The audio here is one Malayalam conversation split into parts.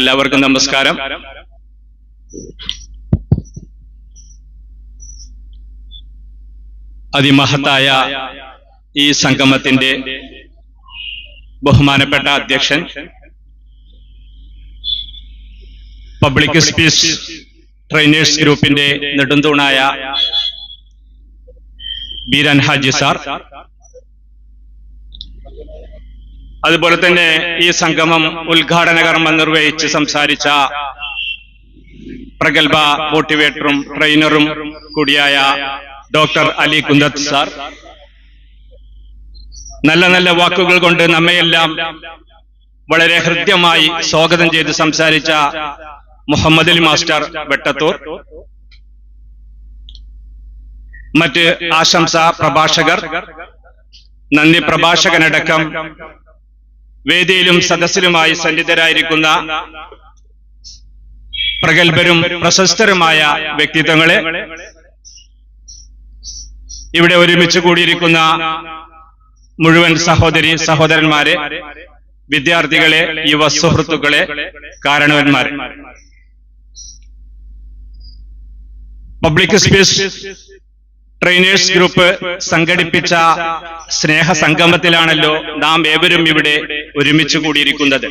എല്ലാവർക്കും നമസ്കാരം. അതിമഹത്തായ ഈ സംഗമത്തിന്റെ ബഹുമാനപ്പെട്ട അധ്യക്ഷൻ പബ്ലിക് സ്പീച്ച് ട്രെയിനേഴ്സ് ഗ്രൂപ്പിന്റെ നെടുന്തൂണായ ബീരൻ ഹാജി സാർ. അതുപോലെ തന്നെ ഈ സംഗമം ഉദ്ഘാടന കർമ്മം നിർവഹിച്ച് സംസാരിച്ച പ്രഗത്ഭ മോട്ടിവേറ്ററും ട്രെയിനറും കൂടിയായ ഡോക്ടർ അലി കുന്തത്ത് സാർ. നല്ല നല്ല വാക്കുകൾ കൊണ്ട് നമ്മയെല്ലാം വളരെ ഹൃദ്യമായി സ്വാഗതം ചെയ്ത് സംസാരിച്ച മുഹമ്മദ് അലി മാസ്റ്റർ വെട്ടത്തൂർ. മറ്റ് ആശംസ പ്രഭാഷകർ. നന്ദി പ്രഭാഷകനടക്കം. വേദിയിലും സദസ്സിലുമായി സന്നിധരായിരിക്കുന്ന പ്രഗത്ഭരും പ്രശസ്തരുമായ വ്യക്തിത്വങ്ങളെ ഇവിടെ ഒരുമിച്ച് കൂടിയിരിക്കുന്ന മുഴുവൻ സഹോദരി സഹോദരന്മാരെ വിദ്യാർത്ഥികളെ യുവ സുഹൃത്തുക്കളെ കാരണവന്മാരെ. പബ്ലിക് സ്പീച്ച് ട്രെയിനേഴ്സ് ഗ്രൂപ്പ് സംഘടിപ്പിച്ച സ്നേഹ സംഗമത്തിലാണല്ലോ നാം ഏവരും ഇവിടെ ഒരുമിച്ച് കൂടിയിരിക്കുന്നത്.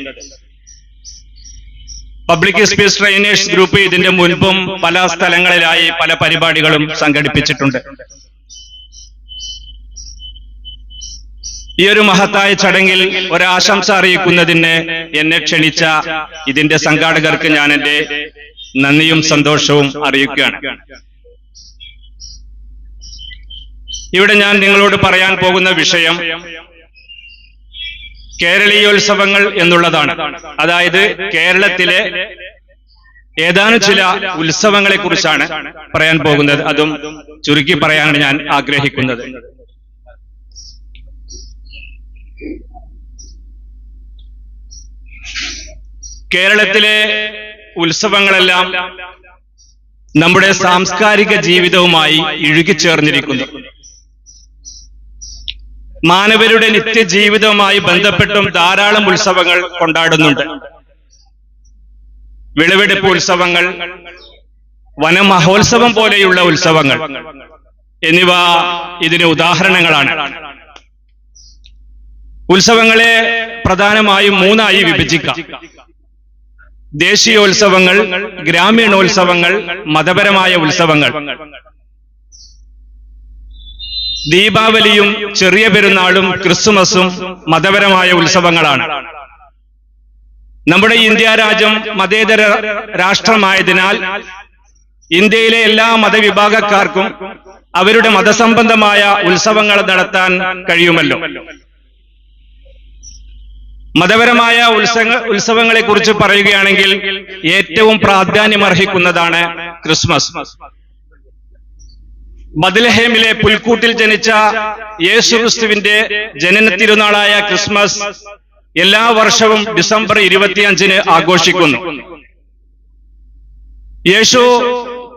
പബ്ലിക് സ്പേസ് ട്രെയിനേഴ്സ് ഗ്രൂപ്പ് ഇതിന്റെ മുൻപും പല സ്ഥലങ്ങളിലായി പല പരിപാടികളും സംഘടിപ്പിച്ചിട്ടുണ്ട്. ഈ ഒരു മഹത്തായ ചടങ്ങിൽ ഒരാശംസ അറിയിക്കുന്നതിന് എന്നെ ക്ഷണിച്ച ഇതിന്റെ സംഘാടകർക്ക് ഞാൻ എന്റെ നന്ദിയും സന്തോഷവും അറിയിക്കുകയാണ്. ഇവിടെ ഞാൻ നിങ്ങളോട് പറയാൻ പോകുന്ന വിഷയം കേരളീയോത്സവങ്ങൾ എന്നുള്ളതാണ്. അതായത് കേരളത്തിലെ ഏതാനും ചില ഉത്സവങ്ങളെ കുറിച്ചാണ് പറയാൻ പോകുന്നത്. അതും ചുരുക്കി പറയാനാണ് ഞാൻ ആഗ്രഹിക്കുന്നത്. കേരളത്തിലെ ഉത്സവങ്ങളെല്ലാം നമ്മുടെ സാംസ്കാരിക ജീവിതവുമായി ഇഴുകിച്ചേർന്നിരിക്കുന്നു. മാനവരുടെ നിത്യജീവിതവുമായി ബന്ധപ്പെട്ടും ധാരാളം ഉത്സവങ്ങൾ കൊണ്ടാടുന്നുണ്ട്. വിളവെടുപ്പ് ഉത്സവങ്ങൾ വനമഹോത്സവം പോലെയുള്ള ഉത്സവങ്ങൾ എന്നിവ ഇതിന് ഉദാഹരണങ്ങളാണ്. ഉത്സവങ്ങളെ പ്രധാനമായും മൂന്നായി വിഭജിക്കാം. ദേശീയോത്സവങ്ങൾ ഗ്രാമീണോത്സവങ്ങൾ മതപരമായ ഉത്സവങ്ങൾ. ദീപാവലിയും ചെറിയ പെരുന്നാളും ക്രിസ്തുമസും മതപരമായ ഉത്സവങ്ങളാണ്. നമ്മുടെ ഇന്ത്യ രാജ്യം മതേതര രാഷ്ട്രമായതിനാൽ ഇന്ത്യയിലെ എല്ലാ മതവിഭാഗക്കാർക്കും അവരുടെ മതസംബന്ധമായ ഉത്സവങ്ങൾ നടത്താൻ കഴിയുമല്ലോ. മതപരമായ ഉത്സവ ഉത്സവങ്ങളെ കുറിച്ച് പറയുകയാണെങ്കിൽ ഏറ്റവും പ്രാധാന്യമർഹിക്കുന്നതാണ് ക്രിസ്മസ്. ബദലഹേമിലെ പുൽക്കൂട്ടിൽ ജനിച്ച യേശുക്രിസ്തുവിന്റെ ജനന തിരുനാളായ ക്രിസ്മസ് എല്ലാ വർഷവും ഡിസംബർ ഇരുപത്തിയഞ്ചിന് ആഘോഷിക്കുന്നു. യേശു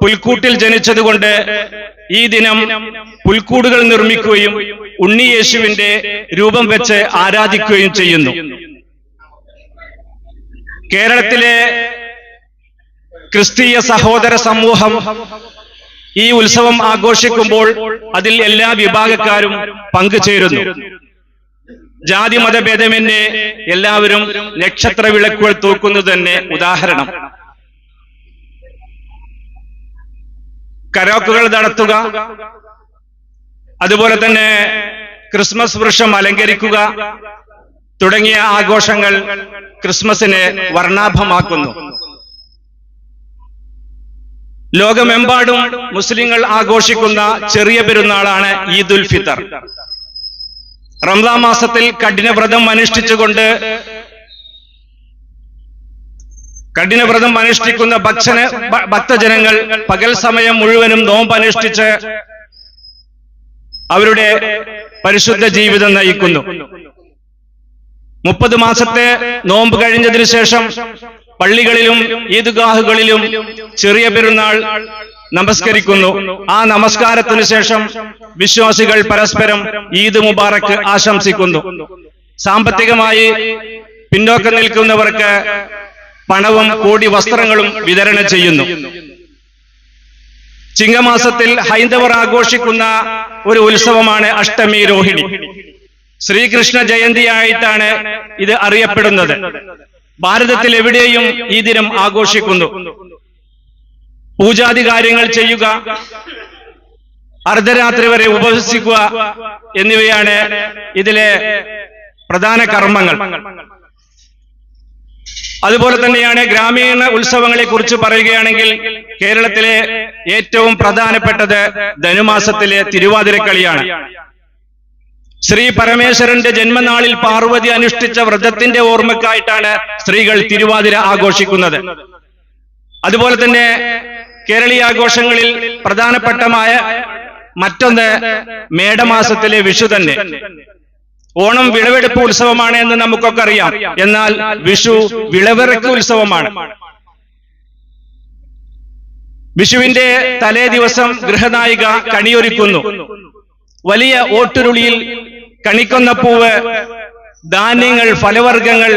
പുൽക്കൂട്ടിൽ ജനിച്ചതുകൊണ്ട് ഈ ദിനം പുൽക്കൂടുകൾ നിർമ്മിക്കുകയും ഉണ്ണി യേശുവിന്റെ രൂപം വെച്ച് ആരാധിക്കുകയും ചെയ്യുന്നു. കേരളത്തിലെ ക്രിസ്തീയ സഹോദര സമൂഹം ഈ ഉത്സവം ആഘോഷിക്കുമ്പോൾ അതിൽ എല്ലാ വിഭാഗക്കാരും പങ്കുചേരുന്നു. ജാതി മതഭേദമെന്നെ എല്ലാവരും നക്ഷത്ര വിളക്കുകൾ തൂക്കുന്നത് തന്നെ ഉദാഹരണം. കരോക്കുകൾ നടത്തുക. അതുപോലെ തന്നെ ക്രിസ്മസ് വൃക്ഷം അലങ്കരിക്കുക. തുടങ്ങിയ ആഘോഷങ്ങൾ ക്രിസ്മസിനെ വർണാഭമാക്കുന്നു. ലോകമെമ്പാടും മുസ്ലിങ്ങൾ ആഘോഷിക്കുന്ന ചെറിയ പെരുന്നാളാണ് ഈദ് ഉൽ ഫിത്തർ റംസാൻ മാസത്തിൽ കഠിനവ്രതം അനുഷ്ഠിച്ചുകൊണ്ട് കഠിനവ്രതം അനുഷ്ഠിക്കുന്ന ഭക്ഷണ ഭക്തജനങ്ങൾ പകൽ സമയം മുഴുവനും നോമ്പ് അനുഷ്ഠിച്ച് അവരുടെ പരിശുദ്ധ ജീവിതം നയിക്കുന്നു. മുപ്പത് മാസത്തെ നോമ്പ് കഴിഞ്ഞതിന് ശേഷം പള്ളികളിലും ഈദ്ഗാഹുകളിലും ചെറിയ പെരുന്നാൾ നമസ്കരിക്കുന്നു. ആ നമസ്കാരത്തിനു ശേഷം വിശ്വാസികൾ പരസ്പരം ഈദ് മുബാറക്ക് ആശംസിക്കുന്നു. സാമ്പത്തികമായി പിന്നോക്കം നിൽക്കുന്നവർക്ക് പണവും കോടി വസ്ത്രങ്ങളും വിതരണം ചെയ്യുന്നു. ചിങ്ങമാസത്തിൽ ഹൈന്ദവർ ആഘോഷിക്കുന്ന ഒരു ഉത്സവമാണ് അഷ്ടമി രോഹിണി. ശ്രീകൃഷ്ണ ജയന്തിയായിട്ടാണ് ഇത് അറിയപ്പെടുന്നത്. ഭാരതത്തിൽ എവിടെയും ഈ ദിനം ആഘോഷിക്കുന്നു. പൂജാതി കാര്യങ്ങൾ ചെയ്യുക അർദ്ധരാത്രി വരെ ഉപവസിക്കുക എന്നിവയാണ് ഇതിലെ പ്രധാന കർമ്മങ്ങൾ. അതുപോലെ തന്നെയാണ് ഗ്രാമീണ ഉത്സവങ്ങളെ കുറിച്ച് പറയുകയാണെങ്കിൽ കേരളത്തിലെ ഏറ്റവും പ്രധാനപ്പെട്ടത് ധനുമാസത്തിലെ തിരുവാതിരക്കളിയാണ്. ശ്രീ പരമേശ്വരന്റെ ജന്മനാളിൽ പാർവതി അനുഷ്ഠിച്ച വ്രതത്തിന്റെ ഓർമ്മക്കായിട്ടാണ് സ്ത്രീകൾ തിരുവാതിര ആഘോഷിക്കുന്നത്. അതുപോലെ തന്നെ കേരളീയ ആഘോഷങ്ങളിൽ പ്രധാനപ്പെട്ടമായ മറ്റൊന്ന് മേടമാസത്തിലെ വിഷു തന്നെ. ഓണം വിളവെടുപ്പ് ഉത്സവമാണ് എന്ന് നമുക്കൊക്കെ അറിയാം. എന്നാൽ വിഷു വിളവിറക്ക് ഉത്സവമാണ്. വിഷുവിന്റെ തലേ ദിവസം ഗൃഹനായിക കണിയൊരുക്കുന്നു. വലിയ ഓട്ടുരുളിയിൽ കണിക്കുന്ന പൂവ് ധാന്യങ്ങൾ ഫലവർഗങ്ങൾ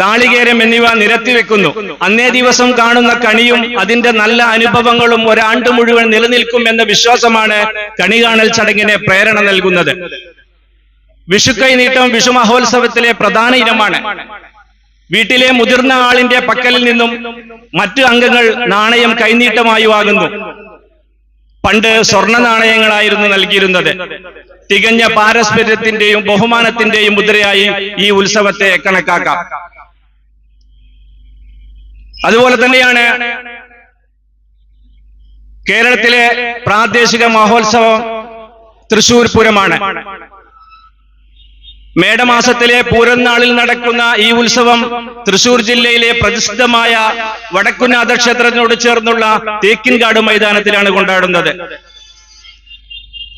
നാളികേരം എന്നിവ നിരത്തി വെക്കുന്നു. അന്നേ ദിവസം കാണുന്ന കണിയും അതിന്റെ നല്ല അനുഭവങ്ങളും ഒരാണ്ട് മുഴുവൻ നിലനിൽക്കും എന്ന വിശ്വാസമാണ് കണി കാണൽ ചടങ്ങിനെ പ്രേരണ നൽകുന്നത്. വിഷുക്കൈ നീട്ടം വിഷു മഹോത്സവത്തിലെ പ്രധാന ഇനമാണ്. വീട്ടിലെ മുതിർന്ന ആളിന്റെ പക്കലിൽ നിന്നും മറ്റു അംഗങ്ങൾ നാണയം കൈനീട്ടമായി വാങ്ങുന്നു. പണ്ട് സ്വർണ നാണയങ്ങളായിരുന്നു നൽകിയിരുന്നത്. തികഞ്ഞ പാരസ്പര്യത്തിന്റെയും ബഹുമാനത്തിന്റെയും മുദ്രയായി ഈ ഉത്സവത്തെ കണക്കാക്കാം. അതുപോലെ തന്നെയാണ് കേരളത്തിലെ പ്രാദേശിക മഹോത്സവം തൃശൂർ പൂരമാണ്. മേടമാസത്തിലെ പൂരനാളിൽ നടക്കുന്ന ഈ ഉത്സവം തൃശൂർ ജില്ലയിലെ പ്രസിദ്ധമായ വടക്കുന്നാഥ ക്ഷേത്രത്തിനോട് ചേർന്നുള്ള തേക്കിൻകാട് മൈതാനത്തിലാണ് കൊണ്ടാടുന്നത്.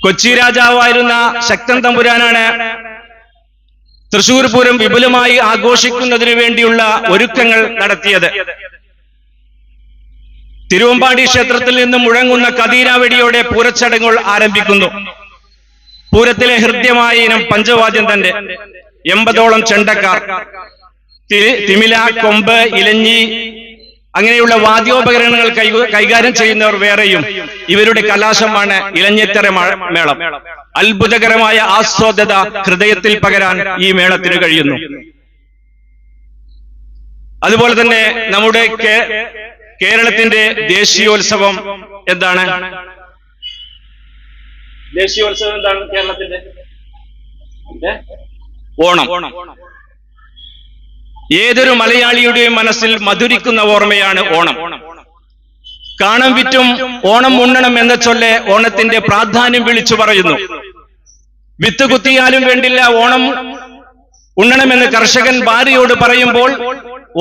കൊച്ചി രാജാവായിരുന്ന ശക്തൻ തമ്പുരാനാണ് തൃശൂർ പൂരം വിപുലമായി ആഘോഷിക്കുന്നതിനു വേണ്ടിയുള്ള ഒരുക്കങ്ങൾ നടത്തിയത്. തിരുവമ്പാടി ക്ഷേത്രത്തിൽ നിന്നും മുഴങ്ങുന്ന കതീരാവടിയോടെ പൂരച്ചടങ്ങുകൾ ആരംഭിക്കുന്നു. പൂരത്തിലെ ഹൃദ്യമായ ഇനം പഞ്ചവാദ്യം തന്റെ. എൺപതോളം ചെണ്ടക്കാർ. തിമില കൊമ്പ് ഇലഞ്ഞി അങ്ങനെയുള്ള വാദ്യോപകരണങ്ങൾ കൈകാര്യം ചെയ്യുന്നവർ വേറെയും. ഇവരുടെ കലാശമാണ് ഇലഞ്ഞിത്തര മേളം. അത്ഭുതകരമായ ആസ്വാദ്യത ഹൃദയത്തിൽ പകരാൻ ഈ മേളത്തിന് കഴിയുന്നു. അതുപോലെ തന്നെ നമ്മുടെ കേരളത്തിന്റെ ദേശീയോത്സവം എന്താണ്? ദേശീയോത്സവം എന്താണ് കേരളത്തിന്റെ? ഓണം ഓണം. ഏതൊരു മലയാളിയുടെയും മനസ്സിൽ മധുരിക്കുന്ന ഓർമ്മയാണ് ഓണം. കാണം വിറ്റും ഓണം ഉണ്ണണം എന്ന ചൊല്ലെ ഓണത്തിന്റെ പ്രാധാന്യം വിളിച്ചു പറയുന്നു. വിത്ത് കുത്തിയാലും വേണ്ടില്ല ഓണം ഉണ്ണണമെന്ന് കർഷകൻ ഭാര്യയോട് പറയുമ്പോൾ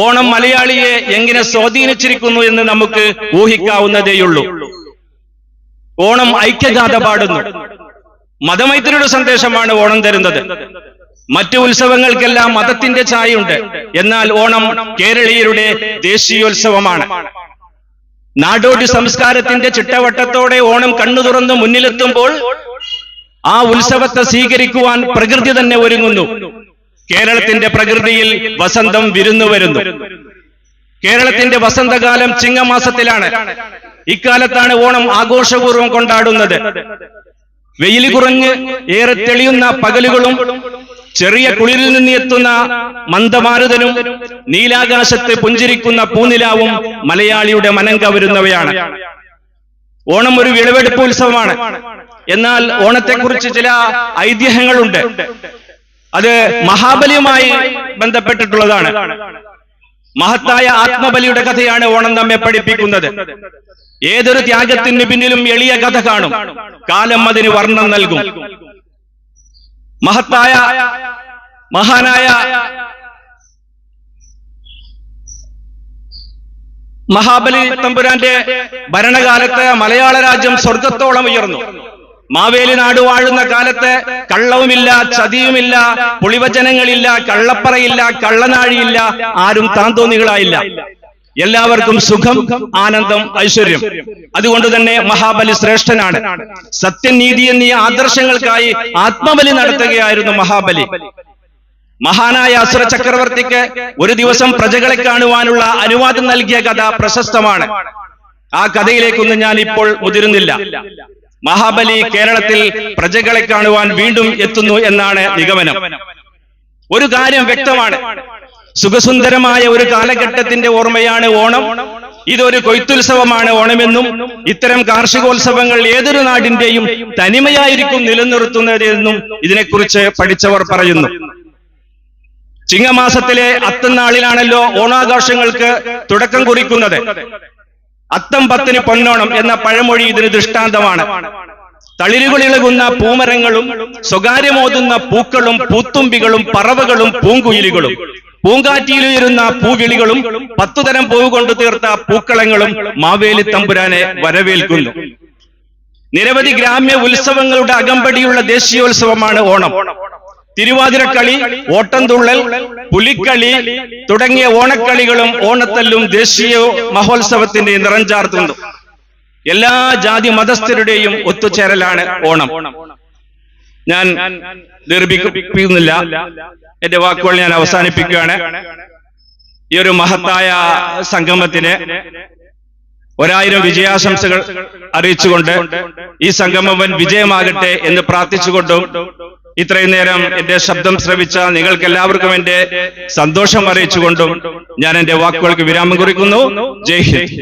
ഓണം മലയാളിയെ എങ്ങനെ സ്വാധീനിച്ചിരിക്കുന്നു എന്ന് നമുക്ക് ഊഹിക്കാവുന്നതേയുള്ളൂ. ഓണം ഐക്യഗാഥ പാടുന്നു. മതമൈത്രിയുടെ സന്ദേശമാണ് ഓണം തരുന്നത്. മറ്റു ഉത്സവങ്ങൾക്കെല്ലാം മതത്തിന്റെ ചായയുണ്ട്. എന്നാൽ ഓണം കേരളീയരുടെ ദേശീയോത്സവമാണ്. നാടോടി സംസ്കാരത്തിന്റെ ചിട്ടവട്ടത്തോടെ ഓണം കണ്ണു തുറന്ന് മുന്നിലെത്തുമ്പോൾ ആ ഉത്സവത്തെ സ്വീകരിക്കുവാൻ പ്രകൃതി തന്നെ ഒരുങ്ങുന്നു. കേരളത്തിന്റെ പ്രകൃതിയിൽ വസന്തം വിരുന്നു വരുന്നു. കേരളത്തിന്റെ വസന്തകാലം ചിങ്ങമാസത്തിലാണ്. ഇക്കാലത്താണ് ഓണം ആഘോഷപൂർവം കൊണ്ടാടുന്നത്. വെയിൽ കുറഞ്ഞ് ഏറെ തെളിയുന്ന പകലുകളും ചെറിയ കുളിരിൽ നിന്നെത്തുന്ന മന്ദമാരുതനും നീലാകാശത്ത് പുഞ്ചിരിക്കുന്ന പൂനിലാവും മലയാളിയുടെ മനം കവരുന്നവയാണ്. ഓണം ഒരു വിളവെടുപ്പ് ഉത്സവമാണ്. എന്നാൽ ഓണത്തെക്കുറിച്ച് ചില ഐതിഹ്യങ്ങളുണ്ട്. അത് മഹാബലിയുമായി ബന്ധപ്പെട്ടിട്ടുള്ളതാണ്. മഹത്തായ ആത്മബലിയുടെ കഥയാണ് ഓണം നമ്മെ പഠിപ്പിക്കുന്നത്. ഏതൊരു ത്യാഗത്തിന് പിന്നിലും എളിയ കഥ കാണും. കാലം അതിന് വർണം നൽകും. മഹത്തായ മഹാനായ മഹാബലി തമ്പുരാന്റെ ഭരണകാലത്ത് മലയാള രാജ്യം സ്വർഗത്തോളം ഉയർന്നു. മാവേലി നാട് വാഴുന്ന കാലത്ത് കള്ളവുമില്ല ചതിയുമില്ല പുളിവചനങ്ങളില്ല കള്ളപ്പറയില്ല കള്ളനാഴിയില്ല ആരും താന്തോന്നികളായില്ല എല്ലാവർക്കും സുഖം ആനന്ദം ഐശ്വര്യം. അതുകൊണ്ട് തന്നെ മഹാബലി ശ്രേഷ്ഠനാണ്. സത്യനീതി എന്നീ ആദർശങ്ങൾക്കായി ആത്മബലി നടത്തുകയായിരുന്നു മഹാബലി. മഹാനായ അസുര ചക്രവർത്തിക്ക് ഒരു ദിവസം പ്രജകളെ കാണുവാനുള്ള അനുവാദം നൽകിയ കഥ പ്രശസ്തമാണ്. ആ കഥയിലേക്കൊന്നും ഞാൻ ഇപ്പോൾ മുതിരുന്നില്ല. മഹാബലി കേരളത്തിൽ പ്രജകളെ കാണുവാൻ വീണ്ടും എത്തുന്നു എന്നാണ് നിഗമനം. ഒരു കാര്യം വ്യക്തമാണ്. സുഖസുന്ദരമായ ഒരു കാലഘട്ടത്തിന്റെ ഓർമ്മയാണ് ഓണം. ഇതൊരു കൊയ്ത്തുത്സവമാണ് ഓണമെന്നും ഇത്തരം കാർഷികോത്സവങ്ങൾ ഏതൊരു നാടിന്റെയും തനിമയായിരിക്കും നിലനിർത്തുന്നതെന്നും ഇതിനെക്കുറിച്ച് പഠിച്ചവർ പറയുന്നു. ചിങ്ങമാസത്തിലെ അത്തനാളിലാണല്ലോ ഓണാഘോഷങ്ങൾക്ക് തുടക്കം കുറിക്കുന്നത്. അത്തം പത്തിന് പൊന്നോണം എന്ന പഴമൊഴി ഇതിന് ദൃഷ്ടാന്തമാണ്. തളിരുകളിളകുന്ന പൂമരങ്ങളും സ്വകാര്യമോതുന്ന പൂക്കളും പൂത്തുമ്പികളും പറവകളും പൂങ്കുയിലുകളും പൂങ്കാറ്റിയിലുയരുന്ന പൂവിളികളും പത്തുതരം പൂവ് കൊണ്ട് തീർത്ത പൂക്കളങ്ങളും മാവേലി തമ്പുരാനെ വരവേൽക്കുന്നു. നിരവധി ഗ്രാമ്യ ഉത്സവങ്ങളുടെ അകമ്പടിയുള്ള ദേശീയോത്സവമാണ് ഓണം. തിരുവാതിരക്കളി ഓട്ടംതുള്ളൽ പുലിക്കളി തുടങ്ങിയ ഓണക്കളികളും ഓണത്തല്ലും ദേശീയ മഹോത്സവത്തിന്റെ നിറം ചാർത്തുന്നു എല്ലാ ജാതി മതസ്ഥരുടെയും ഒത്തുചേരലാണ് ഓണം. ഞാൻ ദീർഘിപ്പിക്കുന്നില്ല. എന്റെ വാക്കുകൾ ഞാൻ അവസാനിപ്പിക്കുകയാണ്. ഈ ഒരു മഹത്തായ സംഗമത്തിന് ഒരായിരം വിജയാശംസകൾ അറിയിച്ചുകൊണ്ട് ഈ സംഗമം വിജയമാകട്ടെ എന്ന് പ്രാർത്ഥിച്ചുകൊണ്ടും ഇത്രയും നേരം എന്റെ ശബ്ദം ശ്രവിച്ച നിങ്ങൾക്ക് എല്ലാവർക്കും എന്റെ സന്തോഷം അറിയിച്ചുകൊണ്ടും ഞാൻ എന്റെ വാക്കുകൾക്ക് വിരാമം കുറിക്കുന്നു. ജയ് ഹിന്ദ്.